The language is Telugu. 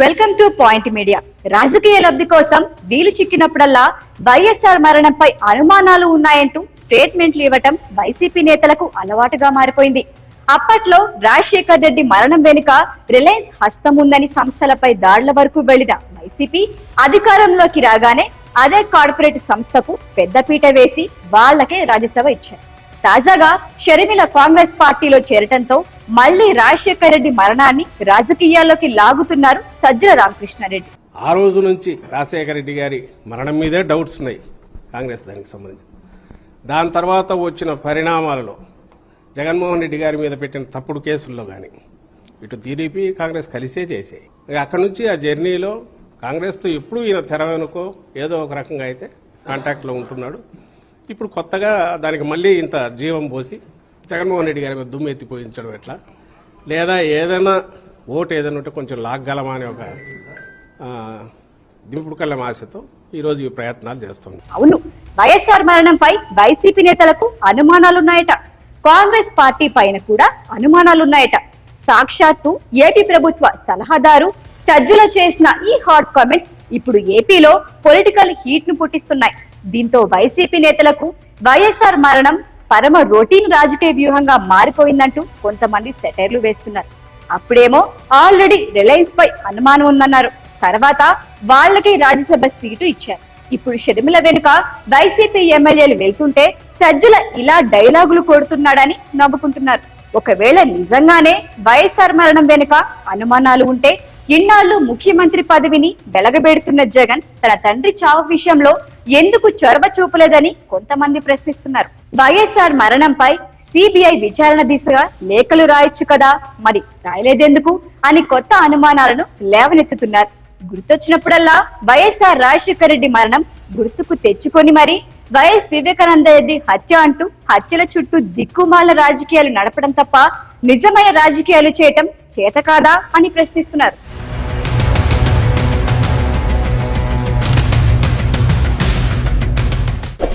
Welcome to point media. రాజకీయ లబ్ధి కోసం వీలు చిక్కినప్పుడల్లా వైఎస్ఆర్ మరణంపై అనుమానాలు ఉన్నాయంటూ స్టేట్మెంట్లు ఇవ్వటం వైసీపీ నేతలకు అలవాటుగా మారిపోయింది. అప్పట్లో రాజశేఖర్ రెడ్డి మరణం వెనుక రిలయన్స్ హస్తం ఉందని సంస్థలపై దాడుల వరకు వెళ్ళిన వైసీపీ అధికారంలోకి రాగానే అదే కార్పొరేట్ సంస్థకు పెద్దపీట వేసి వాళ్ళకే రాజ్యసభ ఇచ్చారు. తాజాగా షర్మిల కాంగ్రెస్ పార్టీలో చేరటంతో మళ్ళీ రాజశేఖర్ రెడ్డి మరణాన్ని రాజకీయాల్లోకి లాగుతున్నారు సజ్జల రామకృష్ణారెడ్డి. ఆ రోజు నుంచి రాజశేఖర రెడ్డి గారి మరణం మీదే డౌట్స్ ఉన్నాయి కాంగ్రెస్ దానికి సంబంధించి. దాని తర్వాత వచ్చిన పరిణామాలలో జగన్మోహన్ రెడ్డి గారి మీద పెట్టిన తప్పుడు కేసుల్లో కానీ ఇటు టీడీపీ కాంగ్రెస్ కలిసే చేసాయి అక్కడి నుంచి ఆ జర్నీలో కాంగ్రెస్తో ఎప్పుడూ ఈయన తెర వెనుకో ఏదో ఒక రకంగా అయితే కాంటాక్ట్లో ఉంటున్నాడు. ఇప్పుడు కొత్తగా దానికి మళ్ళీ ఇంత జీవం పోసి జగన్మోహన్ రెడ్డి గారి మీద దుమ్ము ఎత్తిపోయించడం ఎట్లా? లేదా ఏదైనా ఓటు ఏదైనా ఉంటే కొంచెం లాగ్గలమా అనే ఒక ఆ, దింపుడు కళ్ళ ఆశతో ఈరోజు ఈ ప్రయత్నాలు చేస్తుంది. అవును. వైఎస్ఆర్ మరణంపై వైసీపీ నేతలకు అనుమానాలున్నాయట. కాంగ్రెస్ పార్టీ పైన కూడా అనుమానాలున్నాయట. సాక్షాత్తు ఏపీ ప్రభుత్వ సలహాదారు సజ్జల చేసిన ఈ హాట్ కామెంట్స్ ఇప్పుడు ఏపీలో పొలిటికల్ హీట్ను పుట్టిస్తున్నాయి. దీంతో వైసీపీ నేతలకు వైఎస్ఆర్ మరణం పరమ రొటీన్ రాజకీయ వ్యూహంగా మారిపోయిందంటూ కొంతమంది సెటైర్లు వేస్తున్నారు. అప్పుడేమో ఆల్రెడీ రిలయన్స్ పై అనుమానం ఉందన్నారు. తర్వాత వాళ్ళకి రాజ్యసభ సీటు ఇచ్చారు. ఇప్పుడు షర్మిల వెనుక వైసీపీ ఎమ్మెల్యేలు వెళ్తుంటే సజ్జల ఇలా డైలాగులు కొడుతున్నాడని నవ్వుకుంటున్నారు. ఒకవేళ నిజంగానే వైఎస్ఆర్ మరణం వెనుక అనుమానాలు ఉంటే ఇన్నాళ్ళు ముఖ్యమంత్రి పదవిని వెలగబెడుతున్న జగన్ తన తండ్రి చావు విషయంలో ఎందుకు చొరవ చూపలేదని కొంతమంది ప్రశ్నిస్తున్నారు. వైఎస్ఆర్ మరణంపై సిబిఐ విచారణ దిశగా లేఖలు రాయొచ్చు కదా? మరి రాయలేదెందుకు? అని కొత్త అనుమానాలను లేవనెత్తుతున్నారు. గుర్తొచ్చినప్పుడల్లా వైఎస్ఆర్ రాజశేఖర రెడ్డి మరణం గుర్తుకు తెచ్చుకొని మరి వైఎస్ వివేకానంద రెడ్డి హత్య అంటూ హత్యల చుట్టూ దిక్కుమాల రాజకీయాలు నడపడం తప్ప నిజమైన రాజకీయాలు చేయటం చేత కాదా అని ప్రశ్నిస్తున్నారు.